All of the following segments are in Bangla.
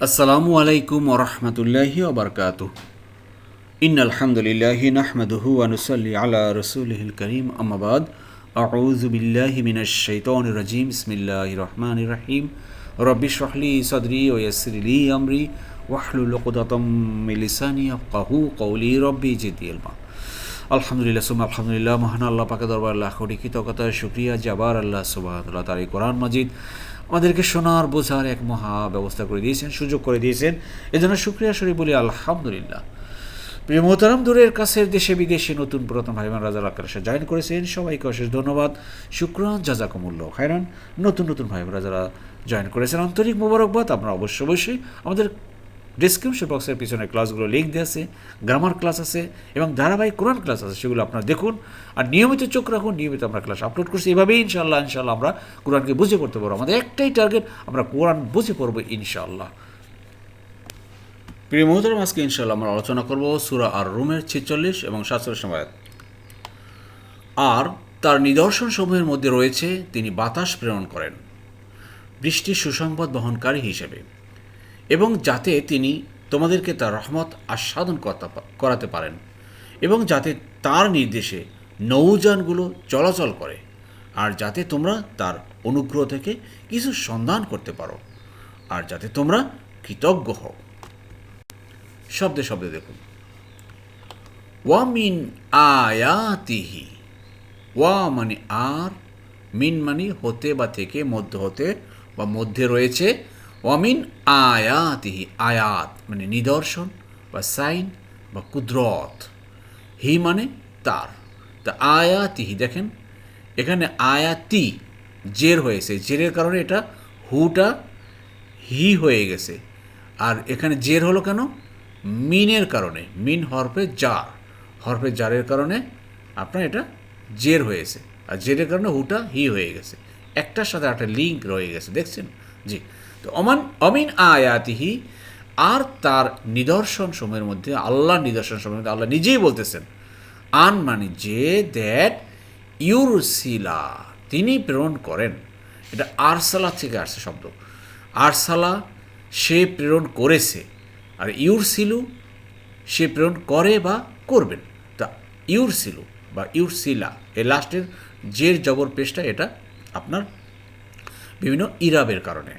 আসসালামু আলাইকুম ওরহমতুল্লাহি ওবরকাত ইন আলহামদুলিল্লাহ নাহমাদুহু আনুসাল্লি আলা রসুলহিল করিম আমাবাদ আউযু বিল্লাহি মিনাশ শাইতানির রাজিম বিসমিল্লাহির রহমানির রহিম রব্বি শরহলি সদরি ওয়া ইয়াসসির লি আমরি ওয়াহলুল উকদাতাম মিন লিসানি ইয়াফকাহু কওলি রব্বি জিদনি ইলমা আলহামদুলিল্লাহ সুম আলহামদুলিল্লাহ মহান আল্লাহ পাকে দরবার লাখ কোটি কৃতজ্ঞতা শুক্রিয়া জাবার আল্লাহ সুবাহ তার এই কোরআন মাজিদ আমাদেরকে শোনার, বোঝার এক মহা ব্যবস্থা করে দিয়েছেন, সুযোগ করে দিয়েছেন। এজন্য সুক্রিয়া শরীফ বলি, আলহামদুলিল্লাহ। প্রিয় মোহতারাম, দূরের কাছের দেশে বিদেশে নতুন পুরাতন ভাইমান রাজা আকাশে জয়েন করেছেন। সবাইকে অশেষ ধন্যবাদ, শুক্রান জাজাকুমুল্ল হায়রান নতুন নতুন ভাই রাজারা জয়েন করেছেন। আন্তরিক মোবারকবাদ, আপনারা অবশ্য অবশ্যই আমাদের ডিসক্রিপশন বক্সের পিছনে ক্লাসগুলো লিঙ্ক দেওয়া আছে গ্রামার ক্লাস আছে এবং ধারাবাহিক কোরআন ক্লাস আছে, সেগুলো আপনারা দেখুন। আর নিয়মিত চোখ রাখুন, নিয়মিত আমরা ক্লাস আপলোড করছি। এভাবেই ইনশাল্লাহ ইনশাল্লাহ আমরা কোরআনকে বুঝে পড়তে পারব। আমাদের একটাই টার্গেট আমরা কোরআন বুঝে পড়ব ইনশাল্লাহ প্রিয় মহতরম আজকে ইনশাল্লাহ আমরা আলোচনা করব সুরা আর রুমের ছেচল্লিশ এবং সাতচল্লিশ সময় আর তার নিদর্শন সমূহের মধ্যে রয়েছে, তিনি বাতাস প্রেরণ করেন। বৃষ্টির সুসংবাদ বহনকারী হিসেবে। এবং যাতে তিনি তোমাদেরকে তার রহমত আস্বাদন করাতে পারেন এবং যাতে তার নির্দেশে নৌযানগুলো চলাচল করে আর যাতে তোমরা তার অনুগ্রহ থেকে কিছু সন্ধান করতে পারো আর যাতে তোমরা কৃতজ্ঞ হও। শব্দে শব্দে দেখুন। ওয়া মিন আয়াতিহি। ওয়া মানে আর, মিন মানে হতে বা থেকে, মধ্য হতে বা মধ্যে রয়েছে ওয়ামিন আয়াতিহি, আয়াত মানে নিদর্শন, বা সাইন, বা কুদরত। হি মানে তার। তা আয়াতিহি, দেখেন, এখানে আয়াতি জের হয়েছে। জেরের কারণে এটা হুটা হি হয়ে গেছে। আর এখানে জের হলো কেন? মিনের কারণে। মিন হরফে জার। হরফে জারের কারণে আপনার এটা জের হয়েছে। আর জেরের কারণে হুটা হি হয়ে গেছে। একটার সাথে একটা লিঙ্ক রয়ে গেছে। দেখছেন? জি। তো অমান অমিন আয়াতিহি, আর তার নিদর্শন সময়ের মধ্যে আল্লাহ নিদর্শন সময়ের মধ্যে আল্লাহ নিজেই বলতেছেন, আন মানে যে দ্যাট ইউরসিলা, তিনি প্রেরণ করেন। এটা আরসালা থেকে আসছে শব্দ। আরসালা, সে প্রেরণ করেছে। আর ইউরসিলু, সে প্রেরণ করে বা করবেন। তা ইউরসিলু বা ইউরসিলা এই লাস্টের জের জবর পেশটা এটা আপনার বিভিন্ন ইরাবের কারণে।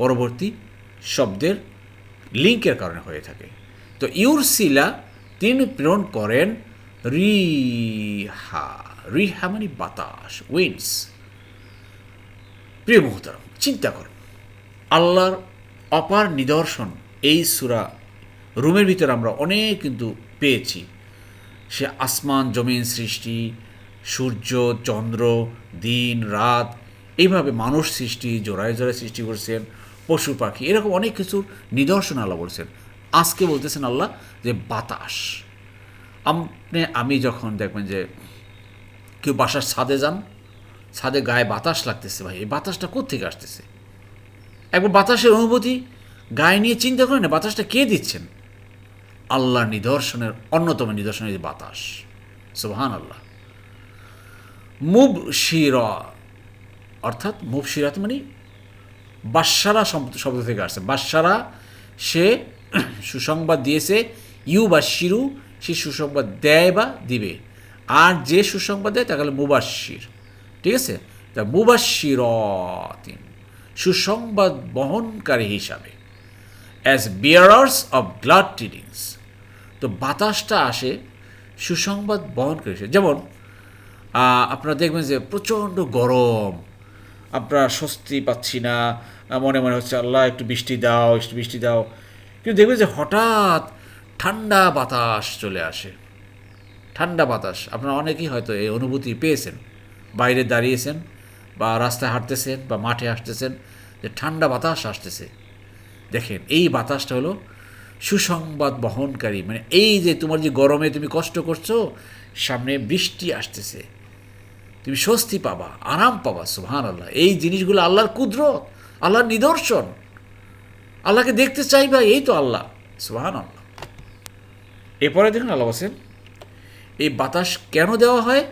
পরবর্তী শব্দের লিঙ্কের কারণে হয়ে থাকে। তো ইউরসিলা তিনি প্রেরণ করেন রিহা রিহা মানে বাতাস উইন্স প্রিয় মোহতারম চিন্তা করুন। আল্লাহর অপার নিদর্শন এই সুরা রুমের ভিতরে আমরা অনেক কিন্তু পেয়েছি। সে আসমান, জমিন সৃষ্টি, সূর্য, চন্দ্র, দিন, রাত, এইভাবে মানুষ সৃষ্টি, জোড়ায় জোড়ায় সৃষ্টি করছেন। পশু পাখি। এরকম অনেক কিছুর নিদর্শন আল্লাহ বলছেন। আজকে বলতেছেন আল্লাহ যে বাতাস। আপনি, আমি যখন দেখবেন যে কেউ বাসার ছাদে যান, ছাদে গায়ে বাতাস লাগতেছে ভাই, এই বাতাসটা কোথেকে আসতেছে? একবার বাতাসের অনুভূতি গায়ে নিয়ে চিন্তা করেন না বাতাসটা কে দিচ্ছেন? আল্লাহ নিদর্শনের, অন্যতম নিদর্শনের যে বাতাস। সুবহান আল্লাহ মুব শিরা অর্থাৎ মুব শিরাত মানে বাসারা শব্দ থেকে আসছে। বাসারা সে সুসংবাদ দিয়েছে, ইউ বা শিরু, সে সুসংবাদ দেয় বা দিবে। আর যে সুসংবাদ দেয়, তাকে মুবাসির ঠিক আছে? তা মুবাসিরতিন সুসংবাদ বহনকারী হিসাবে। As bearers of glad tidings তো বাতাসটা আসে সুসংবাদ বহনকারী হিসেবে। যেমন আপনারা দেখবেন যে প্রচণ্ড গরম আমরা স্বস্তি পাচ্ছি না, মনে মনে হচ্ছে, আল্লাহ, একটু বৃষ্টি দাও, একটু বৃষ্টি দাও। কিন্তু দেখবে যে হঠাৎ ঠান্ডা বাতাস চলে আসে। ঠান্ডা বাতাস, আপনারা অনেকেই হয়তো এই অনুভূতি পেয়েছেন। বাইরে দাঁড়িয়েছেন বা রাস্তায় হাঁটতেছেন বা মাঠে আসতেছেন, যে ঠান্ডা বাতাস আসতেছে। দেখেন, এই বাতাসটা হলো সুসংবাদ বহনকারী। মানে এই যে তোমার যে গরমে তুমি কষ্ট করছ, সামনে বৃষ্টি আসতেছে। তুমি স্বস্তি পাবা আরাম পাবা সুহান আল্লাহ এই জিনিসগুলো আল্লাহর কুদরত আল্লাহর নিদর্শন। আল্লাহকে দেখতে চাইবা এই তো আল্লাহ সুহান আল্লাহ এরপরে দেখুন আল্লাহ বসেন এই বাতাস কেন দেওয়া হয়?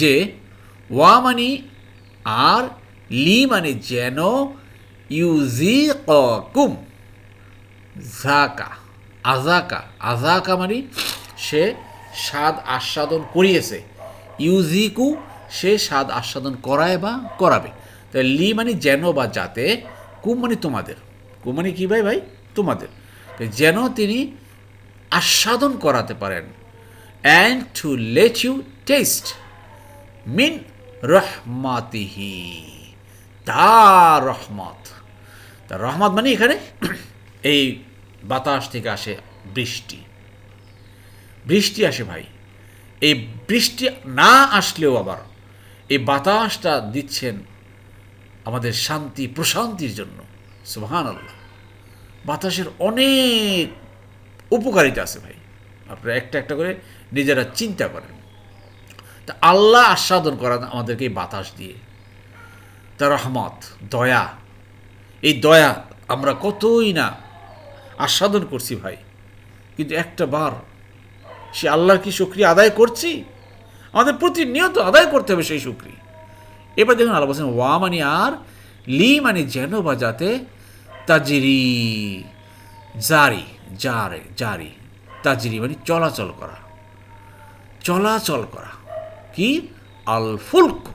যে ওয়া মানি আর লি মানে যেন ইউজি কুম জাকা আজাকা আজাকা মানে সে স্বাদ আস্বাদন করিয়েছে। ইউজিকু সে স্বাদ আস্বাদন করায় বা করাবে। তাই লি মানে যেন বা যাতে কুম মানে তোমাদের। কুম মানে কী ভাই ভাই? তোমাদের। যেন তিনি আস্বাদন করাতে পারেন। And to let you taste মিন রহমাতিহি তার রহমত। তার রহমত মানে এখানে এই বাতাস থেকে আসে বৃষ্টি। বৃষ্টি আসে ভাই। এই বৃষ্টি না আসলেও আবার এই বাতাসটা দিচ্ছেন আমাদের শান্তি, প্রশান্তির জন্য। সুবহান আল্লাহ বাতাসের অনেক উপকারিতা আছে ভাই। আপনারা একটা একটা করে নিজেরা চিন্তা করেন। তা আল্লাহ আস্বাদন করান আমাদেরকে এই বাতাস দিয়ে। তার রহমত, দয়া, এই দয়া আমরা কতই না আস্বাদন করছি ভাই। কিন্তু একটা বার সে আল্লাহর কি শুক্রিয়া আদায় করছি? আমাদের প্রতিনিয়ত আদায় করতে হবে সেই শুক্রিয়া এবার দেখুন আল্লাহ বলছেন, ওয়া মানে আর লি মানে যেন বা যাতে তাজিরি, জারি, জারে, জারি, তাজিরি মানে চলাচল করা। চলাচল করা। কি? আল ফুলক,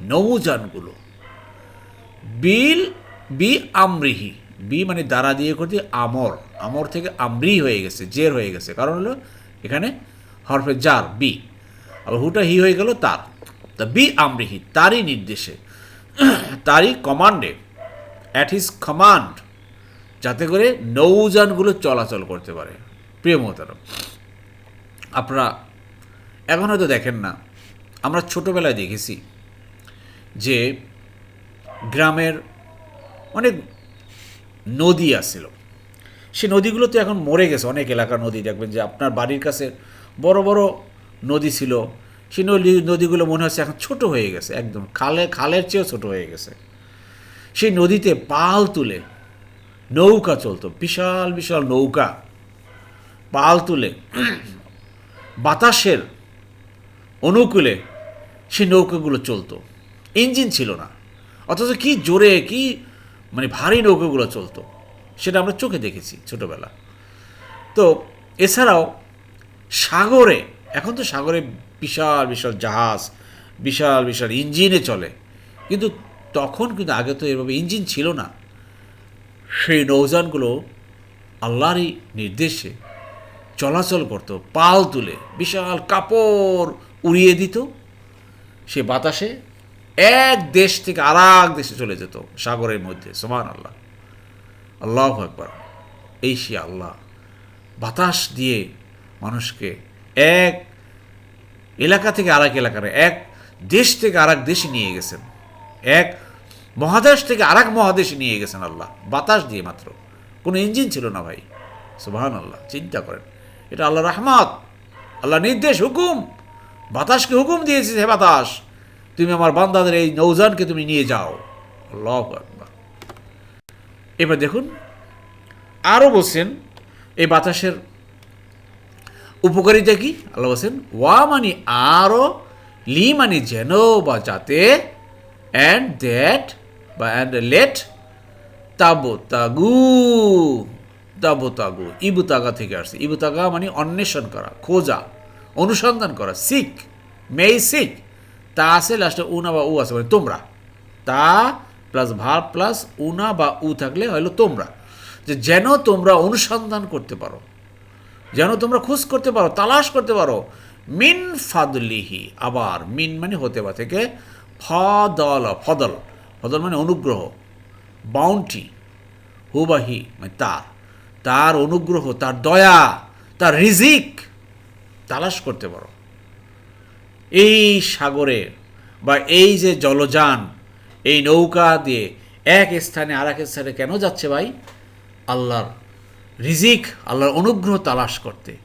নৌযানগুলো। বিল, বি আমরিহি। বি মানে দ্বারা দিয়ে করতে, আমর। আমর থেকে আমরি হয়ে গেছে, জের হয়ে গেছে। কারণ হলো এখানে হরফে জার বি। আবার হুটা হি হয়ে গেল তার। তা বি আমরিহি তারই নির্দেশে। তারই কমান্ডে অ্যাট হিজ কমান্ড যাতে করে নৌযানগুলো চলাচল করতে পারে। প্রিয় মোহতারম আপনারা এখন হয়তো দেখেন না, আমরা ছোটোবেলায় দেখেছি যে গ্রামের অনেক নদী আসছিল সে নদীগুলো তো এখন মরে গেছে, অনেক এলাকার নদী। দেখবেন যে আপনার বাড়ির কাছে বড় বড় নদী ছিল সেই নদী, নদীগুলো মনে হচ্ছে এখন ছোট হয়ে গেছে, একদম খালে, খালের চেয়েও ছোট হয়ে গেছে। সেই নদীতে পাল তুলে নৌকা চলতো, বিশাল বিশাল নৌকা। পাল তুলে বাতাসের অনুকূলে সেই নৌকাগুলো চলতো। ইঞ্জিন ছিল না, অথচ কি জোরে, কি মানে ভারী নৌকাগুলো চলতো। সেটা আমরা চোখে দেখেছি ছোটোবেলা। তো এছাড়াও সাগরে, এখন তো সাগরে বিশাল বিশাল জাহাজ, বিশাল বিশাল ইঞ্জিনে চলে। কিন্তু তখন কিন্তু আগে তো এভাবে ইঞ্জিন ছিল না। সেই নৌযানগুলো আল্লাহরই নির্দেশে চলাচল করত, পাল তুলে, বিশাল কাপড় উড়িয়ে দিত। সে বাতাসে এক দেশ থেকে আর দেশে চলে যেত সাগরের মধ্যে সমান আল্লাহ আল্লাহ একবার এই সে আল্লাহ। বাতাস দিয়ে মানুষকে এক এলাকা থেকে আর এক এলাকার, এক দেশ থেকে আরেক দেশে নিয়ে গেছেন। এক মহাদেশ থেকে আর এক মহাদেশে নিয়ে গেছেন আল্লাহ। বাতাস দিয়ে মাত্র। কোনো ইঞ্জিন ছিল না ভাই। সুবাহান আল্লাহ চিন্তা করেন। এটা আল্লাহ রহমত। আল্লাহ নির্দেশ, হুকুম। বাতাসকে হুকুম দিয়েছে হে বাতাস। তুমি আমার বান্দাদের এই নৌজানকে তুমি নিয়ে যাও। আল্লাহ এবার দেখুন, আরও বলছেন, এই বাতাসের উপকারিতা কি? আল্লাহ বলছেন, ওয়া মানে আরও লি মানে যেন বা যাতে, অ্যান্ড দ্যাট বা অ্যান্ড লেট তাবো তাগু তাবো তাগু। ইবুতাগা থেকে আসছে। ইবুতাগা মানে অন্বেষণ করা, খোঁজা, অনুসন্ধান করা সিক মেই সিক তা আছে লাস্টে উনা বা উ আছে মানে তোমরা। তা প্লাস ভার প্লাস উনা বা উ থাকলে হলো তোমরা। যে যেন তোমরা অনুসন্ধান করতে পারো, যেন তোমরা খোঁজ করতে পারো, তালাশ করতে পারো। মিন ফাদলিহি, আবার মিন মানে হতে বা থেকে ফদল ফদল। ফদল মানে অনুগ্রহ বাউন্টি হুবাহি মানে তার। তার অনুগ্রহ, তার দয়া, তার রিজিক, তালাশ করতে পারো। এই সাগরে বা এই যে জলযান এই নৌকা দিয়ে এক স্থানে আর এক স্থানে কেন যাচ্ছে ভাই? আল্লাহর রিজিক, আল্লাহর অনুগ্রহ তালাশ করতে।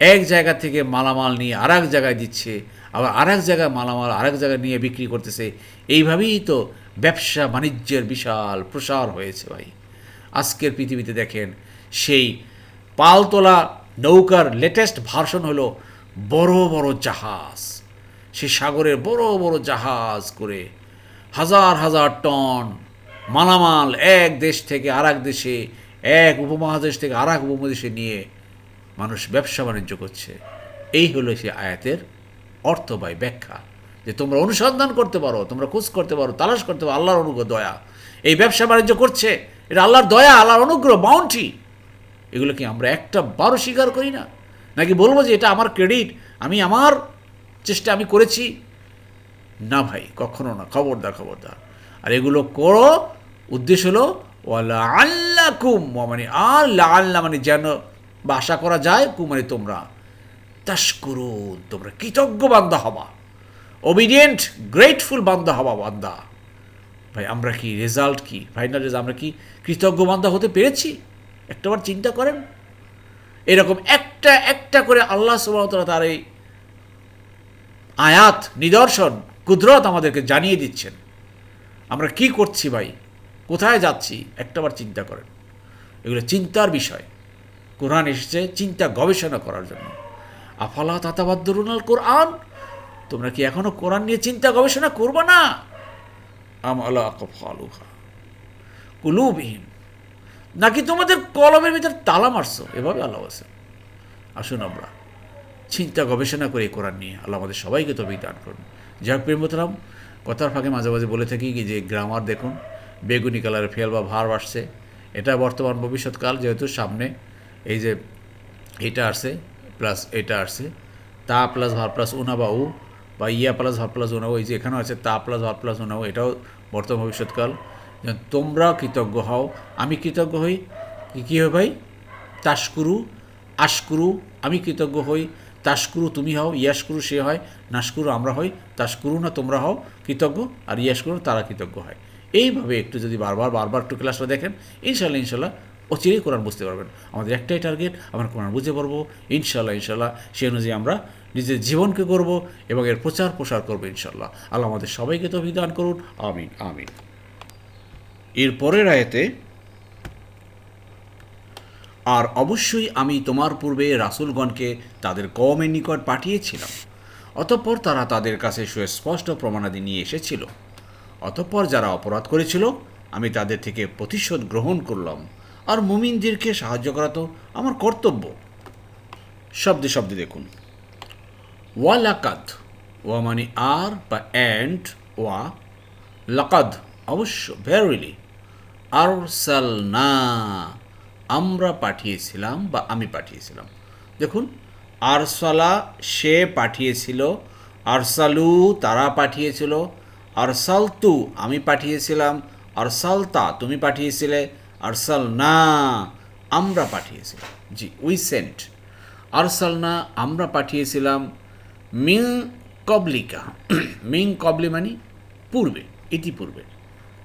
এক জায়গা থেকে মালামাল নিয়ে আর এক জায়গায় দিচ্ছে, আবার আর এক জায়গায় মালামাল আর এক জায়গায় নিয়ে বিক্রি করতেছে। এইভাবেই তো ব্যবসা বাণিজ্যের বিশাল প্রসার হয়েছে ভাই। আজকের পৃথিবীতে দেখেন, সেই পালতোলা নৌকার লেটেস্ট ভার্সন হলো বড় বড় জাহাজ। সে সাগরের বড় বড় জাহাজ করে হাজার হাজার টন মালামাল এক দেশ থেকে আর দেশে, এক উপমহাদেশ থেকে আর এক উপমহাদেশে নিয়ে মানুষ ব্যবসা বাণিজ্য করছে। এই হলো সে আয়াতের অর্থ বা ব্যাখ্যা। যে তোমরা অনুসন্ধান করতে পারো, তোমরা খোঁজ করতে পারো, তালাশ করতে পারো, আল্লাহর অনুগ্রহ, দয়া। এই ব্যবসা বাণিজ্য করছে, এটা আল্লাহর দয়া, আল্লাহর অনুগ্রহ বাউন্টি এগুলো কি আমরা একটা বারো স্বীকার করি না? নাকি বলব যে এটা আমার ক্রেডিট আমি আমার চেষ্টা আমি করেছি না ভাই, কখনো না, খবরদার খবরদার। আর এগুলো করো, উদ্দেশ্য হলো ওয়ালা আল্লাহ কুম মানে আল্লাহ আল্লাহ মানে যেন বা আশা করা যায়, কু মানে তোমরা তাস তোমরা কৃতজ্ঞ বান্দা হবা। ওবিডিয়েন্ট গ্রেটফুল বান্দা হবা বান্দা। ভাই, আমরা কি রেজাল্ট কি? ফাইনাল রেজাল্ট আমরা কি কৃতজ্ঞ বান্দা হতে পেরেছি? একটাবার চিন্তা করেন। এরকম একটা একটা করে আল্লাহ সুবাহতলা তার এই আয়াত, নিদর্শন কুদরত আমাদেরকে জানিয়ে দিচ্ছেন। আমরা কি করছি ভাই? কোথায় যাচ্ছি? একটাবার চিন্তা করেন। এগুলো চিন্তার বিষয়। কোরআন এসেছে চিন্তা গবেষণা করার জন্য। আফালা তাতাবাদ্দরুনাল কোরআন? তোমরা কি এখনও কোরআন নিয়ে চিন্তা গবেষণা করবে না? কফালুহা কুলুবিহীন নাকি তোমাদের কলমের ভিতর তালা মারছো? এভাবে আল্লাহ আছে আসুন আমরা চিন্তা গবেষণা করে কোরআন নিয়ে আল্লাহ আমাদের সবাইকে তবে দান করুন। যাক প্রেমতরাম কথার ফাঁকে মাঝে মাঝে বলে থাকি যে গ্রামার দেখুন, বেগুনি কালারের ফেল বা ভার আসছে এটা বর্তমান ভবিষ্যৎকাল, যেহেতু সামনে এই যে এটা আসছে প্লাস এটা আসছে, তা প্লাস ভার প্লাস উনা বা উ বা ইয়া প্লাস ভার প্লাস উনা এই যে এখানেও আছে, তা প্লাস ভার প্লাস উনা এটাও বর্তমান ভবিষ্যৎকাল। তোমরা কৃতজ্ঞ হও। আমি কৃতজ্ঞ হই, কি, কী হয় ভাই? তাসকুরু, আশকুরু, আমি কৃতজ্ঞ হই। তাসকুরু তুমি হও ইয়াসকুরু সে হয় নাসকুরু আমরা হই তাসকুরু না তোমরা হও, কৃতজ্ঞ, আর ইয়াসকুরু তারা কৃতজ্ঞ হয়। এইভাবে একটু যদি বারবার বারবার একটু ক্লাসটা দেখেন ইনশাল্লাহ ইনশাল্লাহ অচিরেই কোরআন বুঝতে পারবেন। আমাদের একটাই টার্গেট, আমরা কোরআন বুঝতে পারব ইনশাল্লাহ ইনশাল্লাহ সে অনুযায়ী আমরা নিজের জীবনকে করব এবং এর প্রচার প্রসার করব ইনশাল্লাহ আল্লাহ আমাদের সবাইকে তো অভিদান করুন, আমিন আমিন। এর পরের আয়াতে আর অবশ্যই আমি তোমার পূর্বে রাসূলগণকে তাদের কওমের নিকট পাঠিয়েছিলাম। অতঃপর তারা তাদের কাছে সুস্পষ্ট প্রমাণাদি নিয়ে এসেছিল। অতঃপর যারা অপরাধ করেছিল, আমি তাদের থেকে প্রতিশোধ গ্রহণ করলাম আর মুমিনদেরকে সাহায্য করা তো আমার কর্তব্য। শব্দে শব্দে দেখুন। ওয়া লাকাদ ওয়া মানে আর বা অ্যান্ড, ওয়া, লাকাদ, অবশ্য ভেরিলি আর সাল না আমরা পাঠিয়েছিলাম বা আমি পাঠিয়েছিলাম। দেখুন, আরসালা সে পাঠিয়েছিল, আরসালু তারা পাঠিয়েছিল, আরসালতু আমি পাঠিয়েছিলাম, আরসালতা তুমি পাঠিয়েছিলে আরসাল না আমরা পাঠিয়েছিলাম। জি উই সেন্ট আরসাল না আমরা পাঠিয়েছিলাম মিং কবলিকা। মিং কবলি মানে পূর্বে ইতিপূর্বে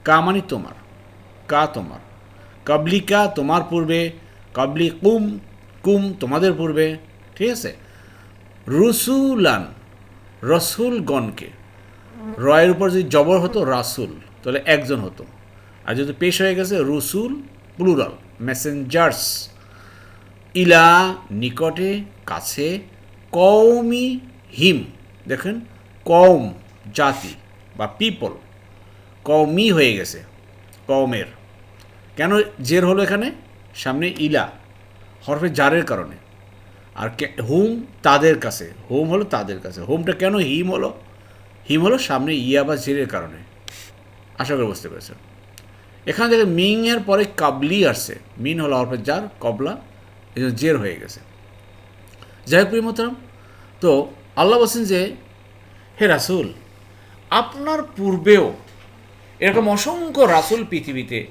কা মানে তোমার, কা তোমার। কবলিকা তোমার পূর্বে কবলি কুম কুম তোমাদের পূর্বে, ঠিক আছে? রসুলান, রসুলগণকে। রয়ের উপর যদি জবর হতো, রাসুল, তাহলে একজন হতো। আর যদি পেশ হয়ে গেছে, রসুল, প্লুরাল, মেসেঞ্জার্স। ইলা নিকটে, কাছে কৌমি হিম, দেখেন কৌম জাতি বা পিপল। কৌমি হয়ে গেছে কৌমের কেন জের হলো এখানে? সামনে ইলা, হরফে জারের কারণে। আর হোম তাদের কাছে, হোম হলো তাদের কাছে। হোমটা কেন হিম হলো? হিম হলো সামনে ইয়া বা জেরের কারণে। আশা করে বুঝতে পেরেছেন। এখানে দেখে মিংয়ের পরে কাবলি আসছে। মিন হলো হরফে জার, কবলা, এই জের হয়ে গেছে। যাই হোক প্রিমতরাম তো আল্লাহ বলছেন যে, হে রাসুল, আপনার পূর্বেও এরকম অসংখ্য রাসুল পৃথিবীতে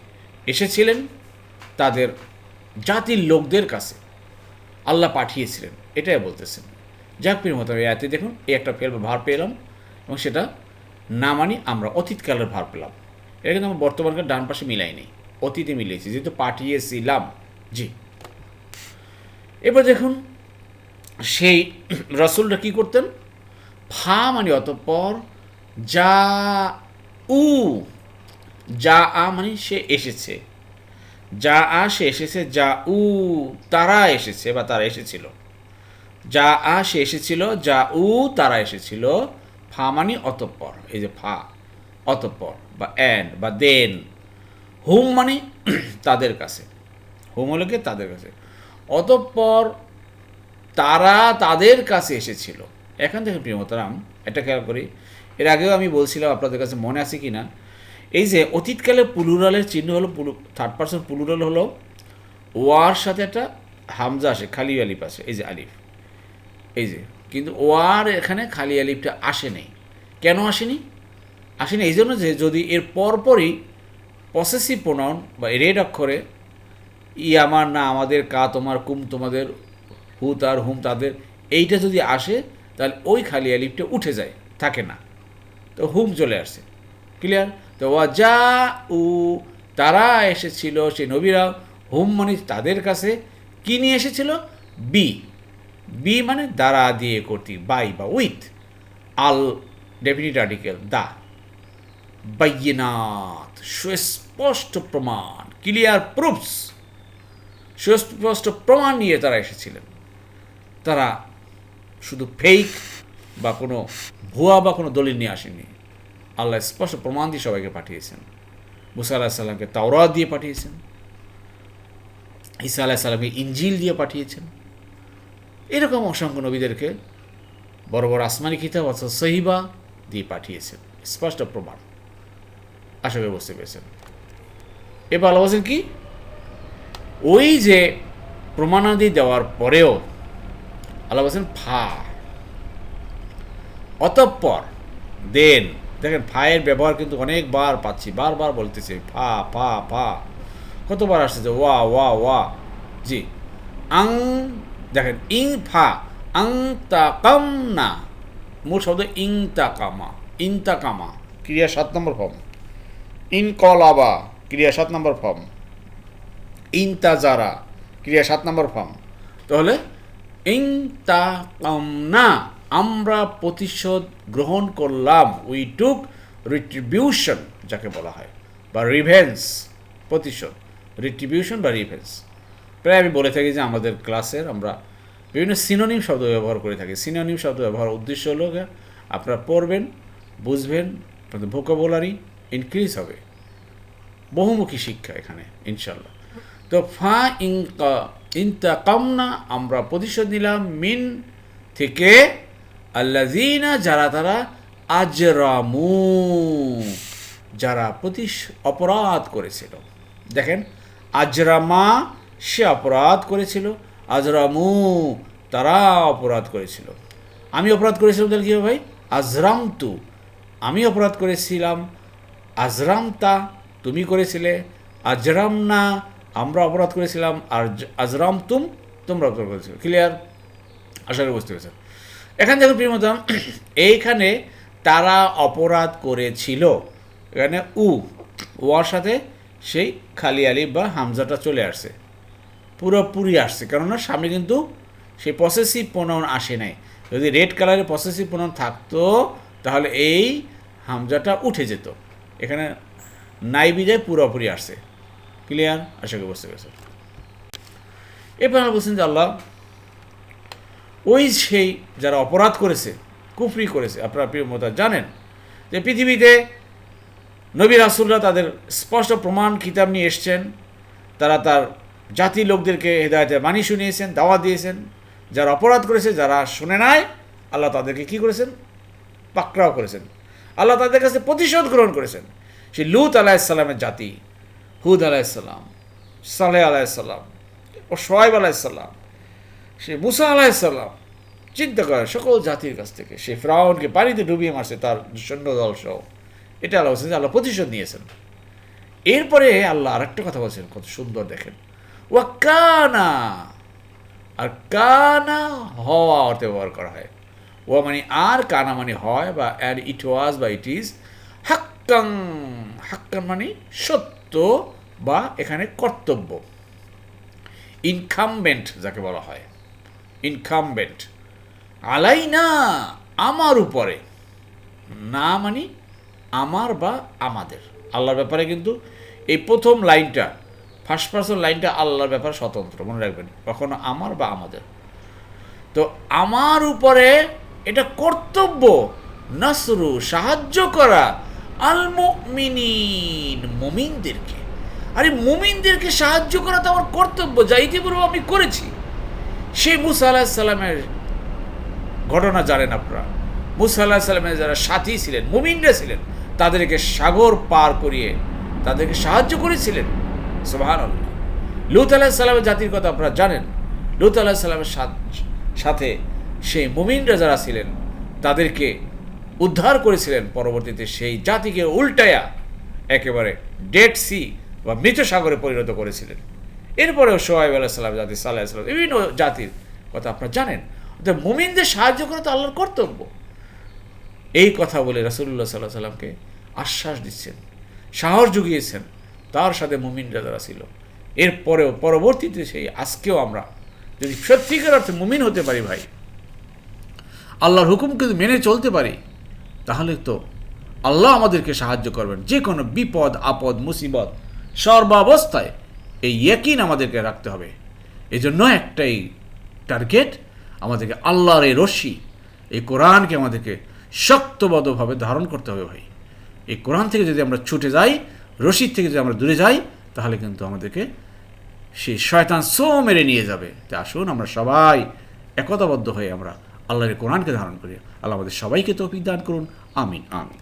এসেছিলেন তাদের জাতির লোকদের কাছে। আল্লাহ পাঠিয়েছিলেন, এটাই বলতেছেন। যাক প্রিয় মতো এতে দেখুন, এই একটা ফেল ভার পেলাম এবং সেটা না মানি আমরা অতীতকালের ভার পেলাম। এটা কিন্তু আমরা বর্তমানকার ডান পাশে মিলাই নেই, অতীতে মিলিয়েছি যেহেতু পাঠিয়েছিলাম। জি। এবার দেখুন, সেই রসুলটা কী করতেন? ফা মানে অতঃপর যা উ যা আ মানে সে এসেছে। যা আ সে এসেছে যা উ তারা এসেছে বা তারা এসেছিল। যা আ সে এসেছিল যা উ তারা এসেছিল। ফা মানে অতঃপর, এই যে ফা, অতঃপর বা অ্যান্ড বা দেন। হুম মানে তাদের কাছে। হুম হলো কি? তাদের কাছে। অতঃপর তারা তাদের কাছে এসেছিল। এখন দেখুন প্রিয়মতারাম এটা খেয়াল করি। এর আগেও আমি বলছিলাম, আপনাদের কাছে মনে আছে কি না এই যে অতীতকালে পুলুরালের চিহ্ন হলো থার্ড পার্সন পুলুরাল হলো ওয়ার সাথে একটা হামজা আসে, খালি আলিফ আসে, এই যে আলিফ। এই যে, কিন্তু ওয়ার এখানে খালি আলিফটা আসে নেই। কেন আসেনি? আসেনি এই জন্য যে যদি এর পরপরই পসেসিভ প্রোনাউন বা রেড অক্ষরে, ই আমার না, আমাদের কা তোমার, কুম তোমাদের, হু তার, হুম তাদের, এইটা যদি আসে, তাহলে ওই খালি আলিফটা উঠে যায়, থাকে না। তো হুম চলে আসছে ক্লিয়ার তো ওয়াজা উ তারা এসেছিল, সেই নবীরা হুম মানে তাদের কাছে কি নিয়ে এসেছিল? বি। বি মানে দ্বারা দিয়ে কর্তৃক, বাই বা উইথ। আল ডেফিনিট আর্টিকেল, দা। বাইনাত, সুস্পষ্ট প্রমাণ, ক্লিয়ার প্রুফস। সুস্পষ্ট প্রমাণ নিয়ে তারা এসেছিলেন। তারা শুধু ফেক বা কোনো ভুয়া বা কোনো দলিল নিয়ে আসেনি আল্লাহ স্পষ্ট প্রমাণ দিয়ে সবাইকে পাঠিয়েছেন। মুসা আল্লাহ সাল্লামকে তাওরাত দিয়ে পাঠিয়েছেন। ঈসা আলাহ সাল্লামকে ইঞ্জিল দিয়ে পাঠিয়েছেন। এরকম অসংখ্য নবীদেরকে বড় বড় আসমানি কিতাব অর্থাৎ সহিবা দিয়ে পাঠিয়েছেন। স্পষ্ট প্রমাণ। আশা বুঝতে পেরেছেন। এবার আল্লাহ বলছেন কি? ওই যে প্রমাণাদি দেওয়ার পরেও আল্লাহ বলছেন, ফা। অতঃপর, দেন। দেখেন ফায়ের ব্যবহার কিন্তু অনেকবার পাচ্ছি, বারবার বলতেছে ফা ফা ফা কতবার আসছে যে ওয়া ওয়া ওয়া। জি। আং, দেখেন, ইং, ফা। আং, তা, কাম, না। মূল শব্দ ইং, তা, কামা। ইন, তা, কামা। ক্রিয়া সাত নম্বর ফর্ম। ইন কলাবা ক্রিয়া সাত নম্বর ফর্ম। ইন, তা যারা ক্রিয়া সাত নম্বর ফর্ম। তাহলে, ইং, তা, কাম, না। আমরা প্রতিশোধ গ্রহণ করলাম। উই টুক রিট্রিবিউশন যাকে বলা হয়, বা রিভেন্স প্রতিশোধ। রিট্রিবিউশন বা রিভেন্স প্রায় আমি বলে থাকি যে আমাদের ক্লাসের আমরা বিভিন্ন সিনোনিম শব্দ ব্যবহার করে থাকি। সিনোনিম শব্দ ব্যবহার উদ্দেশ্য হলো আপনারা পড়বেন, বুঝবেন, আপনাদের ভোকাবুলারি ইনক্রিজ হবে। বহুমুখী শিক্ষা এখানে ইনশাল্লাহ তো ফা ইনকা ইনতা কামনা আমরা প্রতিশোধ নিলাম, মিন থেকে আল্লাজিনা যারা তারা আজরামু, যারা প্রতি অপরাধ করেছিল। দেখেন, আজরামা সে অপরাধ করেছিল, আজরামু তারা অপরাধ করেছিল। আমি অপরাধ করেছিলাম তাহলে কী ভাই? আজরাম তু আমি অপরাধ করেছিলাম আজরাম তা তুমি করেছিলে আজরাম না আমরা অপরাধ করেছিলাম, আর আজরাম তুম তোমরা অপরাধ করেছিল। ক্লিয়ার আশা করি বুঝতে পেরেছেন। এখানে দেখুন প্রিয়মতাম এইখানে তারা অপরাধ করেছিল। এখানে উ ওয়ার সাথে সেই খালি আলি বা হামজাটা চলে আসছে। পুরোপুরি আসছে, কেননা সামনে কিন্তু সেই পসেসিভ প্রণয়ন আসে নাই। যদি রেড কালারের পসেসিভ প্রণয়ন থাকতো, তাহলে এই হামজাটা উঠে যেত। এখানে নাই বিজয় পুরোপুরি আসছে। ক্লিয়ার আশা করি বুঝতে পেরেছে এরপর আমরা বলছেন যে আল্লাহ ওই সেই যারা অপরাধ করেছে, কুফরি করেছে, আপনারা প্রিয় মতা জানেন যে পৃথিবীতে নবী রাসুলরা তাদের স্পষ্ট প্রমাণ কিতাব নিয়ে এসছেন, তারা তার জাতি লোকদেরকে হেদায়তে মানি শুনিয়েছেন দাওয়া দিয়েছেন, যারা অপরাধ করেছে, যারা শুনে নাই, আল্লাহ তাদেরকে কি করেছেন? পাকড়াও করেছেন। আল্লাহ তাদের কাছে প্রতিশোধ গ্রহণ করেছেন। সেই লুত আলাহিসাল্লামের জাতি, হুদ আলাহিসাল্লাম সালেহ আলাহিসাল্লাম ও সোহাইব আলাহিসাল্লাম সে মুসা আলাহিসাল্লাম চিন্তা করে সকল জাতির কাছ থেকে, সে ফ্রাউনকে পানিতে ডুবিয়ে মারছে তার সৈন্য দল সহ। এটা আল্লাহ বলছেন আল্লাহ প্রতিশোধ নিয়েছেন। এরপরে আল্লাহ আরেকটা কথা বলছেন, কত সুন্দর দেখেন। ওয়া কানা, আর কানা হওয়া অর্থে ব্যবহার করা হয়। ও মানে আর, কানা মানে হয় বা অ্যান্ড ইট ওয়াজ বা ইট ইজ হাক্কাং, হাক্কান মানে সত্য বা এখানে কর্তব্য। ইনকামবেন্ট যাকে বলা হয়। ইনকামবেন্ট আলাই না আমার উপরে। না মানে আমার বা আমাদের। আল্লাহর ব্যাপারে কিন্তু এই প্রথম লাইনটা ফার্স্ট পার্সন লাইনটা আল্লাহর ব্যাপারে স্বতন্ত্র, মনে রাখবেন। কখনো আমার বা আমাদের। তো আমার উপরে এটা কর্তব্য, নাসরু, সাহায্য করা আল মুমিনিন মুমিনদেরকে। আরে মুমিনদেরকে সাহায্য করা তো আমার কর্তব্য, যা ইতিপূর্বে আমি করেছি। সেই মুসা আলাহ সাল্লামের ঘটনা জানেন আপনারা। মুসা আল্লাহ সাল্লামের যারা সাথী ছিলেন, মুমিনরা ছিলেন, তাদেরকে সাগর পার করিয়ে তাদেরকে সাহায্য করেছিলেন। সোহান লুত আলাহ সাল্লামের জাতির কথা আপনারা জানেন। লুত আলাহ সাল্লামের সাথে সেই মুমিনরা যারা ছিলেন, তাদেরকে উদ্ধার করেছিলেন। পরবর্তীতে সেই জাতিকে উল্টায়া একেবারে ডেড সি বা মৃত সাগরে পরিণত করেছিলেন। এরপরেও সোহাইব আলাহ সাল্লাম জাতি সাল্লাহ সাল্লাম বিভিন্ন জাতির কথা আপনারা জানেন। অর্থাৎ মুমিনদের সাহায্য করা তো আল্লাহর কর্তব্য। এই কথা বলে রাসুল্লাহ সাল্লাহ সাল্লামকে আশ্বাস দিচ্ছেন, সাহস জুগিয়েছেন তার সাথে মুমিনরা যারা ছিল। এরপরেও পরবর্তীতে সেই আজকেও আমরা যদি সত্যিকার অর্থে মুমিন হতে পারি ভাই, আল্লাহর হুকুমকে যদি মেনে চলতে পারি, তাহলে তো আল্লাহ আমাদেরকে সাহায্য করবেন। যে কোনো বিপদ, আপদ, মুসিবত সর্বাবস্থায় এই ইয়কিন আমাদেরকে রাখতে হবে। এই জন্য একটাই টার্গেট আমাদেরকে আল্লাহর এই রশ্মি এই কোরআনকে আমাদেরকে শক্তবদ্ধভাবে ধারণ করতে হবে ভাই। এই কোরআন থেকে যদি আমরা ছুটে যাই রশিদ থেকে যদি আমরা দূরে যাই, তাহলে কিন্তু আমাদেরকে সেই শয়তান সো মেরে নিয়ে যাবে। তাই আসুন আমরা সবাই একতাবদ্ধ হয়ে আমরা আল্লাহর এই কোরআনকে ধারণ করি। আল্লাহ আমাদের সবাইকে তৌফিক দান করুন। আমিন আমিন।